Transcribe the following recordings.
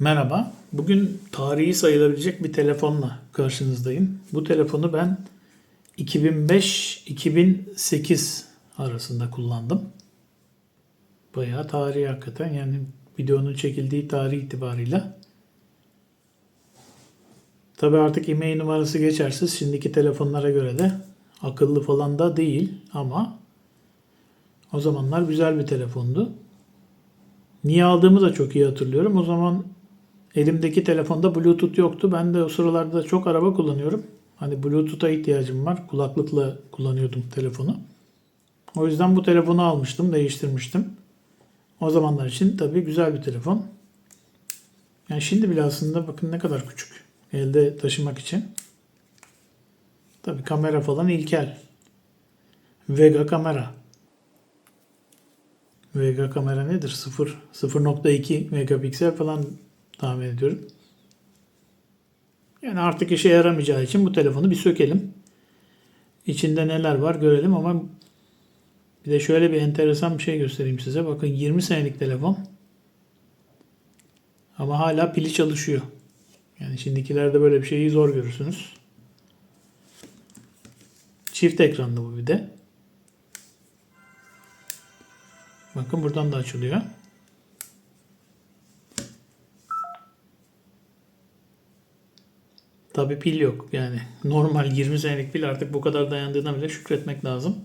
Merhaba. Bugün tarihi sayılabilecek bir telefonla karşınızdayım. Bu telefonu ben 2005-2008 arasında kullandım. Bayağı tarihi hakikaten. Yani videonun çekildiği tarih itibarıyla. Tabi artık e-mail numarası geçersiz. Şimdiki telefonlara göre de akıllı falan da değil ama o zamanlar güzel bir telefondu. Niye aldığımı da çok iyi hatırlıyorum. O zaman elimdeki telefonda Bluetooth yoktu. Ben de o sıralarda çok araba kullanıyorum. Hani Bluetooth'a ihtiyacım var. Kulaklıkla kullanıyordum telefonu. O yüzden bu telefonu almıştım, değiştirmiştim. O zamanlar için tabii güzel bir telefon. Yani şimdi bile aslında bakın ne kadar küçük. Elde taşımak için. Tabii kamera falan ilkel. Vega kamera. Vega kamera nedir? 0 0.2 megapiksel falan tahmin ediyorum. Yani artık işe yaramayacağı için bu telefonu bir sökelim. İçinde neler var görelim ama bir de şöyle bir enteresan bir şey göstereyim size. Bakın 20 senelik telefon. Ama hala pili çalışıyor. Yani şimdikilerde böyle bir şeyi zor görürsünüz. Çift ekranlı bu bir de. Bakın buradan da açılıyor. Tabi pil yok. Yani normal 20 senelik pil artık bu kadar dayandığına bile şükretmek lazım.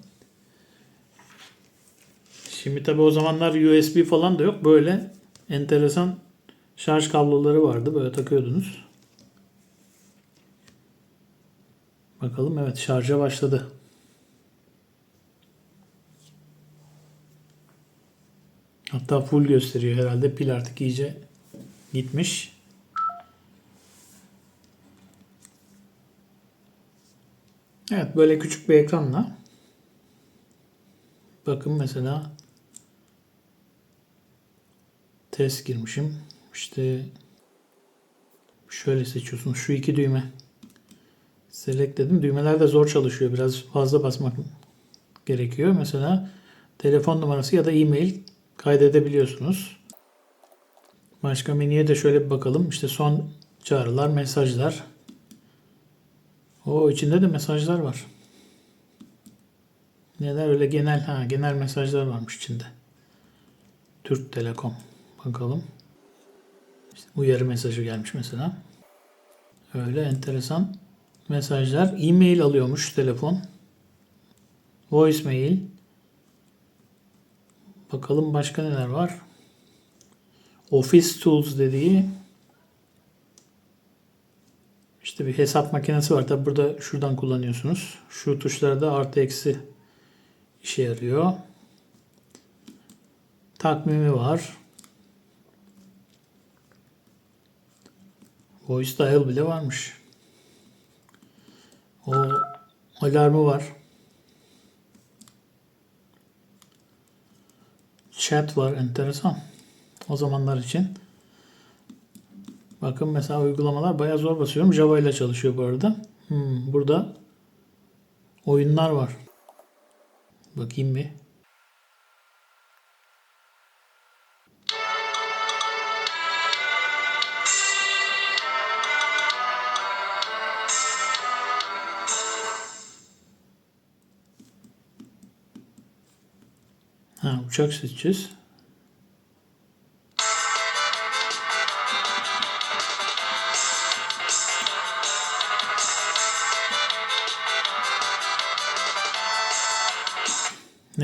Şimdi tabi o zamanlar USB falan da yok. Böyle enteresan şarj kabloları vardı. Böyle takıyordunuz. Bakalım evet şarja başladı. Hatta full gösteriyor herhalde. Pil artık iyice gitmiş. Evet böyle küçük bir ekranla bakın mesela test girmişim. İşte şöyle seçiyorsunuz. Şu iki düğme. Select dedim. Düğmeler de zor çalışıyor. Biraz fazla basmak gerekiyor. Mesela telefon numarası ya da e-mail kaydedebiliyorsunuz. Başka menüye de şöyle bir bakalım. İşte son çağrılar, mesajlar. O içinde de mesajlar var. Neler öyle genel ha genel mesajlar varmış içinde. Türk Telekom. Bakalım. İşte uyarı mesajı gelmiş mesela. Öyle enteresan mesajlar. E-mail alıyormuş telefon. Voicemail. Bakalım başka neler var. Office Tools dediği işte bir hesap makinesi var. Tabi burada şuradan kullanıyorsunuz. Şu tuşlarda artı eksi işe yarıyor. Takvimi var. Voice dial bile varmış. O alarmı var. Chat var. Enteresan. O zamanlar için. Bakın mesela uygulamalar bayağı zor basıyorum. Java ile çalışıyor bu arada. Hmm, burada oyunlar var. Bakayım bir. Ha, uçak seçeceğiz.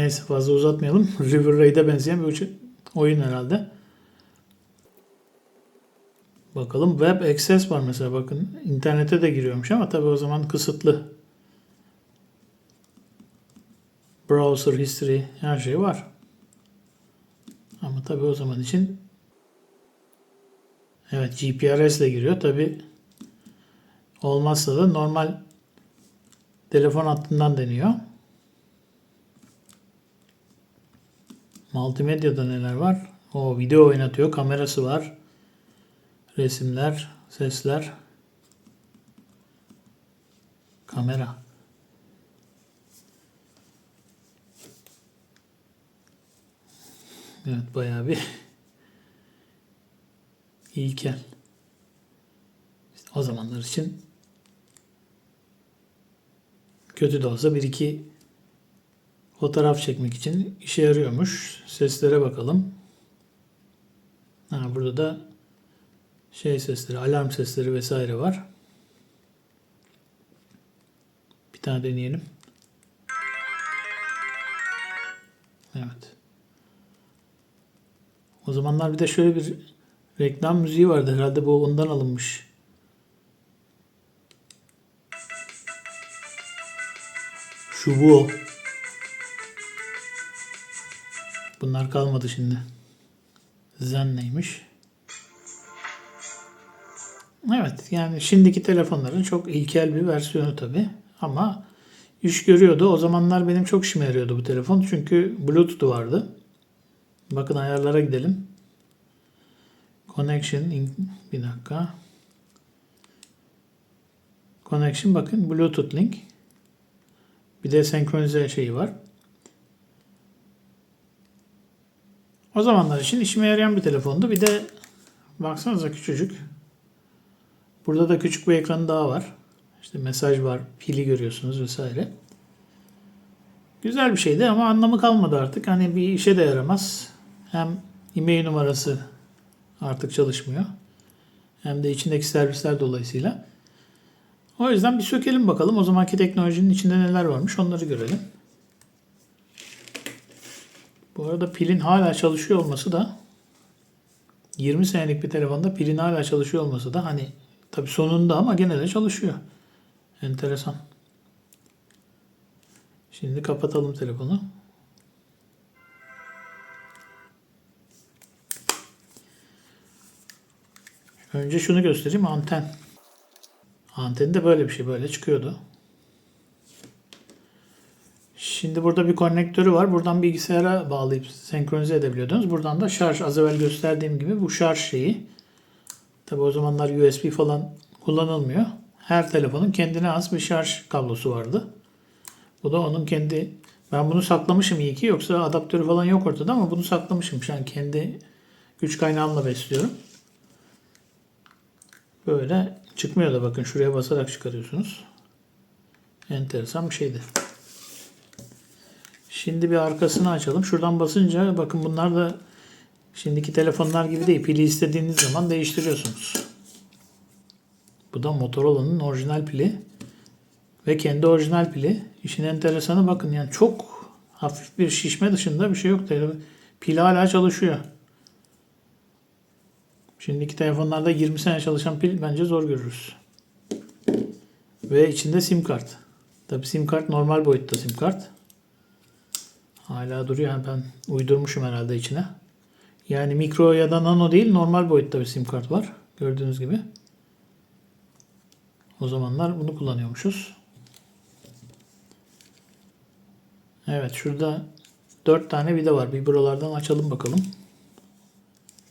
Neyse fazla uzatmayalım. River Raid'e benzeyen bir oyun herhalde. Bakalım Web Access var mesela bakın. internete de giriyormuş ama tabi o zaman kısıtlı. Browser history her şey var. Ama tabi o zaman için evet GPRS ile giriyor. Tabi olmazsa da normal telefon hattından deniyor. Multimedyada neler var? O video oynatıyor. Kamerası var. Resimler, sesler. Kamera. Evet bayağı bir İlkel. İşte o zamanlar için kötü de olsa bir iki fotoğraf çekmek için işe yarıyormuş. Seslere bakalım. Ha, burada da şey sesleri, alarm sesleri vesaire var. Bir tane deneyelim. Evet. O zamanlar bir de şöyle bir reklam müziği vardı. Herhalde bu ondan alınmış. Şu bu. Bunlar kalmadı şimdi. Zen neymiş? Evet yani şimdiki telefonların çok ilkel bir versiyonu tabi ama iş görüyordu. O zamanlar benim çok işime yarıyordu bu telefon çünkü Bluetooth vardı. Bakın ayarlara gidelim. Connection bir dakika. Connection bakın Bluetooth link. Bir de senkronize şeyi var. O zamanlar için işime yarayan bir telefondu. Bir de baksanıza küçücük. Burada da küçük bir ekranı daha var. İşte mesaj var, pili görüyorsunuz vesaire. Güzel bir şeydi ama anlamı kalmadı artık. Hani bir işe de yaramaz. Hem e-mail numarası artık çalışmıyor. Hem de içindeki servisler dolayısıyla. O yüzden bir sökelim bakalım. O zamanki teknolojinin içinde neler varmış onları görelim. Bu arada pilin hala çalışıyor olması da 20 senelik bir telefonda pilin hala çalışıyor olması da hani tabi sonunda ama gene de çalışıyor. Enteresan. Şimdi kapatalım telefonu. Önce şunu göstereyim anten. Anten de böyle bir şey böyle çıkıyordu. Şimdi burada bir konnektörü var. Buradan bilgisayara bağlayıp senkronize edebiliyordunuz. Buradan da şarj az evvel gösterdiğim gibi bu şarj şeyi. Tabi o zamanlar USB falan kullanılmıyor. Her telefonun kendine has bir şarj kablosu vardı. Bu da onun kendi ben bunu saklamışım iyi ki yoksa adaptörü falan yok ortada ama bunu saklamışım. Şu an kendi güç kaynağımla besliyorum. Böyle çıkmıyor da bakın şuraya basarak çıkarıyorsunuz. Enteresan bir şeydi. Şimdi bir arkasını açalım. Şuradan basınca bakın bunlar da şimdiki telefonlar gibi değil. Pili istediğiniz zaman değiştiriyorsunuz. Bu da Motorola'nın orijinal pili. Ve kendi orijinal pili. İşin enteresanı bakın yani çok hafif bir şişme dışında bir şey yok. Pil hala çalışıyor. Şimdiki telefonlarda 20 sene çalışan pil bence zor görürüz. Ve içinde sim kart. Tabi sim kart normal boyutta sim kart. Hala duruyor. Yani ben uydurmuşum herhalde içine. Yani mikro ya da nano değil normal boyutta bir sim kart var. Gördüğünüz gibi. O zamanlar bunu kullanıyormuşuz. Evet şurada 4 tane vida var. Bir buralardan açalım bakalım.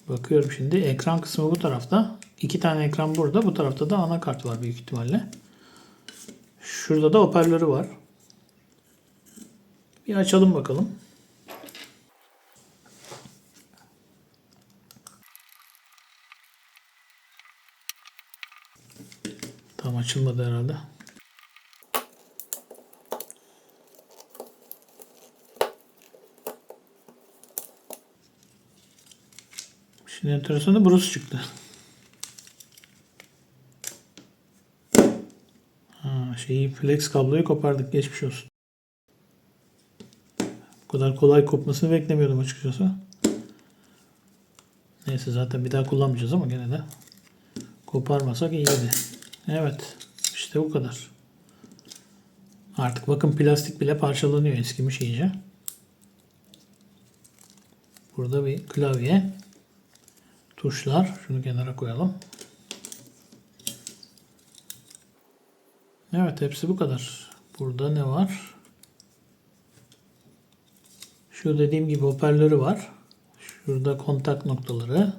Bakıyorum şimdi. Ekran kısmı bu tarafta. 2 tane ekran burada. Bu tarafta da anakart var büyük ihtimalle. Şurada da hoparlörü var. Bir açalım bakalım. Tam açılmadı herhalde. Şimdi enteresan da burası çıktı. Ha, şeyi flex kabloyu kopardık. Geçmiş olsun. Kadar kolay kopmasını beklemiyordum açıkçası. Neyse zaten bir daha kullanmayacağız ama gene de koparmasak iyiydi. Evet. işte bu kadar. Artık bakın plastik bile parçalanıyor. Eskimiş iyice. Burada bir klavye. Tuşlar. Şunu kenara koyalım. Evet hepsi bu kadar. Burada ne var? Şu dediğim gibi hoparlörü var. Şurada kontak noktaları.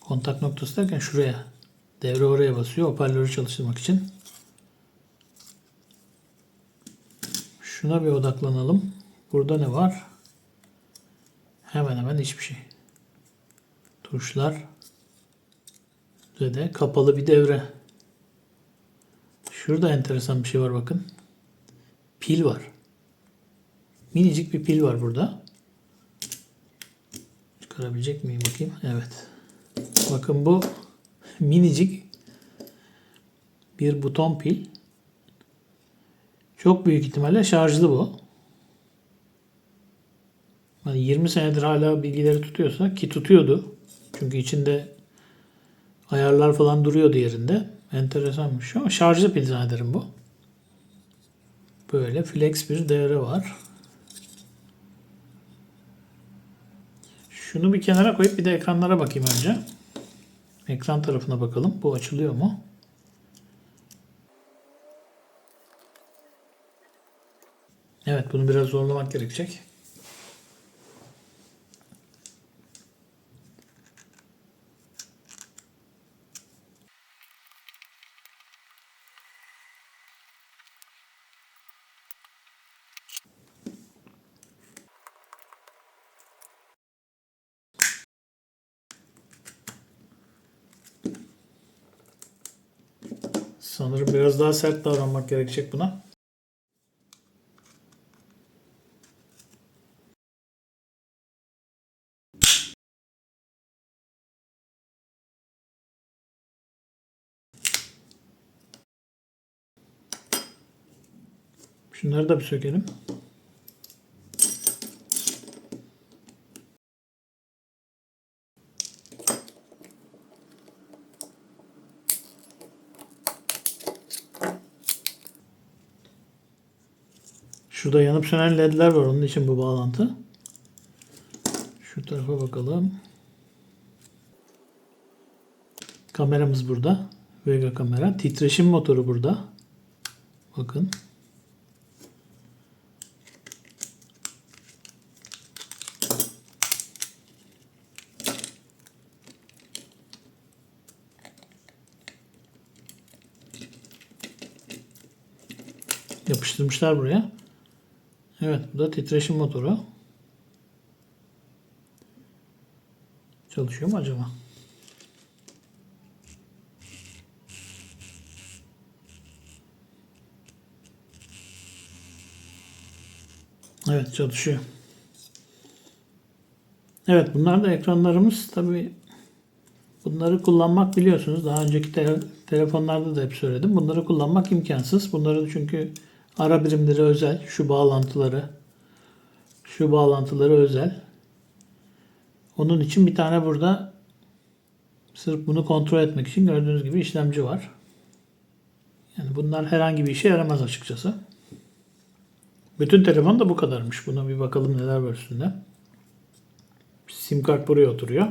Kontak noktası derken şuraya. Devre oraya basıyor hoparlörü çalıştırmak için. Şuna bir odaklanalım. Burada ne var? Hemen hemen hiçbir şey. Tuşlar ve de kapalı bir devre. Şurada enteresan bir şey var bakın. Pil var. Minicik bir pil var burada. Çıkarabilecek miyim bakayım? Evet. Bakın bu minicik bir buton pil. Çok büyük ihtimalle şarjlı bu. Yani 20 senedir hala bilgileri tutuyorsa ki tutuyordu. Çünkü içinde ayarlar falan duruyordu yerinde. Enteresanmış ama şarjlı pil zannederim bu. Böyle flex bir devre var. Şunu bir kenara koyup bir de ekranlara bakayım önce. Ekran tarafına bakalım. Bu açılıyor mu? Evet bunu biraz zorlamak gerekecek. Biraz daha sert davranmak gerekecek buna. Şunları da bir sökelim. Şurada yanıp sönen ledler var. Onun için bu bağlantı. Şu tarafa bakalım. Kameramız burada. Vega kamera. Titreşim motoru burada. Bakın. Yapıştırmışlar buraya. Evet bu da titreşim motoru. Çalışıyor mu acaba? Evet çalışıyor. Evet bunlar da ekranlarımız. Tabi bunları kullanmak biliyorsunuz. Daha önceki te- telefonlarda da hep söyledim. Bunları kullanmak imkansız. Bunları çünkü ara birimleri özel. Şu bağlantıları şu bağlantıları özel. Onun için bir tane burada sırf bunu kontrol etmek için gördüğünüz gibi işlemci var. Yani bunlar herhangi bir işe yaramaz açıkçası. Bütün telefon da bu kadarmış. Buna bir bakalım neler var üstünde. Sim kart buraya oturuyor.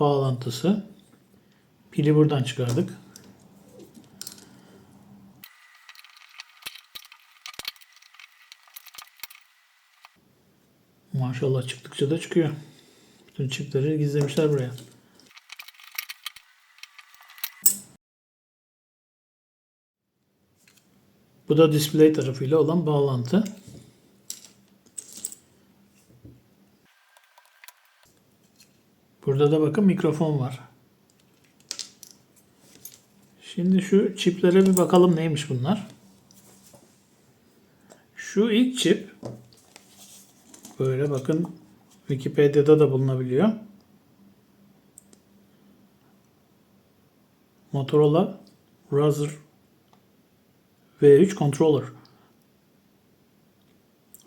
Bağlantısı. Pili buradan çıkardık. Maşallah çıktıkça da çıkıyor. Bütün çipleri gizlemişler buraya. Bu da display tarafıyla olan bağlantı. Burada da bakın mikrofon var. Şimdi şu çiplere bir bakalım neymiş bunlar. Şu ilk çip böyle bakın Wikipedia'da da bulunabiliyor. Motorola Razr V3 controller.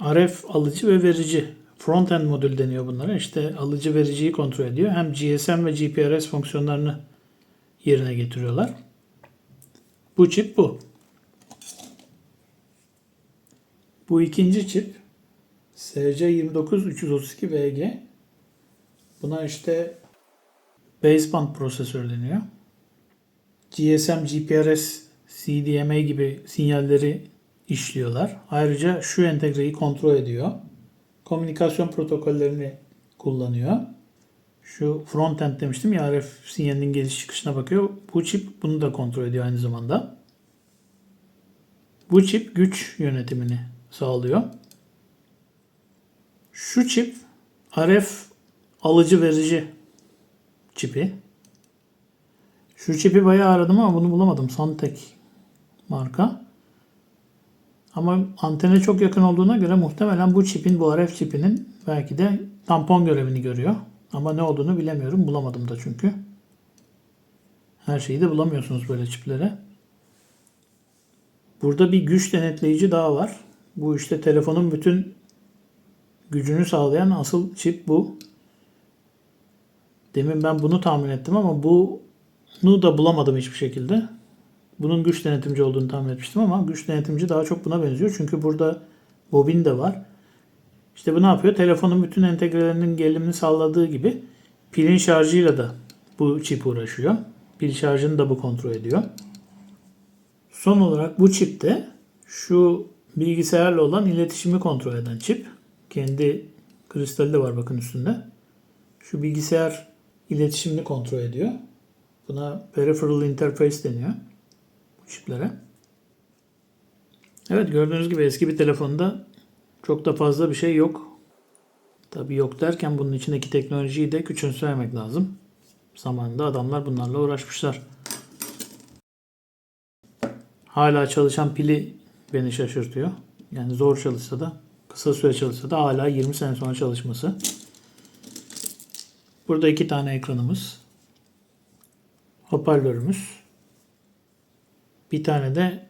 RF alıcı ve verici. Front-end modül deniyor bunlara. İşte alıcı vericiyi kontrol ediyor. Hem GSM ve GPRS fonksiyonlarını yerine getiriyorlar. Bu çip bu. Bu ikinci çip SC29332VG. Buna işte baseband prosesör deniyor. GSM, GPRS, CDMA gibi sinyalleri işliyorlar. Ayrıca şu entegreyi kontrol ediyor. Komünikasyon protokollerini kullanıyor. Şu frontend demiştim ya RF sinyalinin geliş çıkışına bakıyor. Bu çip bunu da kontrol ediyor aynı zamanda. Bu çip güç yönetimini sağlıyor. Şu çip RF alıcı verici çipi. Şu çipi bayağı aradım ama bunu bulamadım. Sontek marka. Ama antene çok yakın olduğuna göre muhtemelen bu çipin, bu RF çipinin belki de tampon görevini görüyor. Ama ne olduğunu bilemiyorum. Bulamadım da çünkü. Her şeyi de bulamıyorsunuz böyle çiplere. Burada bir güç denetleyici daha var. Bu işte telefonun bütün gücünü sağlayan asıl çip bu. Demin ben bunu tahmin ettim ama bunu da bulamadım hiçbir şekilde. Bunun güç denetimci olduğunu tahmin etmiştim ama güç denetimci daha çok buna benziyor. Çünkü burada bobin de var. İşte bu ne yapıyor? Telefonun bütün entegrelerinin gerilimini sağladığı gibi pilin şarjıyla da bu çip uğraşıyor. Pil şarjını da bu kontrol ediyor. Son olarak bu çipte şu bilgisayarla olan iletişimi kontrol eden çip. Kendi kristali de var bakın üstünde. Şu bilgisayar iletişimini kontrol ediyor. Buna peripheral interface deniyor. Bu çiplere. Evet gördüğünüz gibi eski bir telefonda çok da fazla bir şey yok. Tabii yok derken bunun içindeki teknolojiyi de küçümsememek lazım. Zamanında adamlar bunlarla uğraşmışlar. Hala çalışan pili beni şaşırtıyor. Yani zor çalışsa da kısa süre çalışsa da hala 20 sene sonra çalışması. Burada iki tane ekranımız. Hoparlörümüz. Bir tane de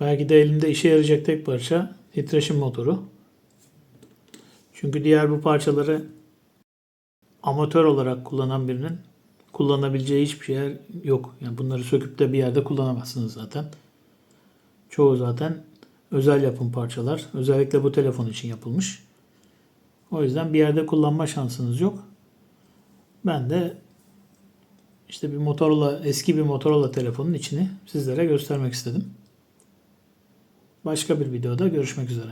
belki de elimde işe yarayacak tek parça titreşim motoru. Çünkü diğer bu parçaları amatör olarak kullanan birinin kullanabileceği hiçbir şey yok. Yani bunları söküp de bir yerde kullanamazsınız zaten. Çoğu zaten özel yapım parçalar. Özellikle bu telefon için yapılmış. O yüzden bir yerde kullanma şansınız yok. Ben de işte bir Motorola, eski bir Motorola telefonun içini sizlere göstermek istedim. Başka bir videoda görüşmek üzere.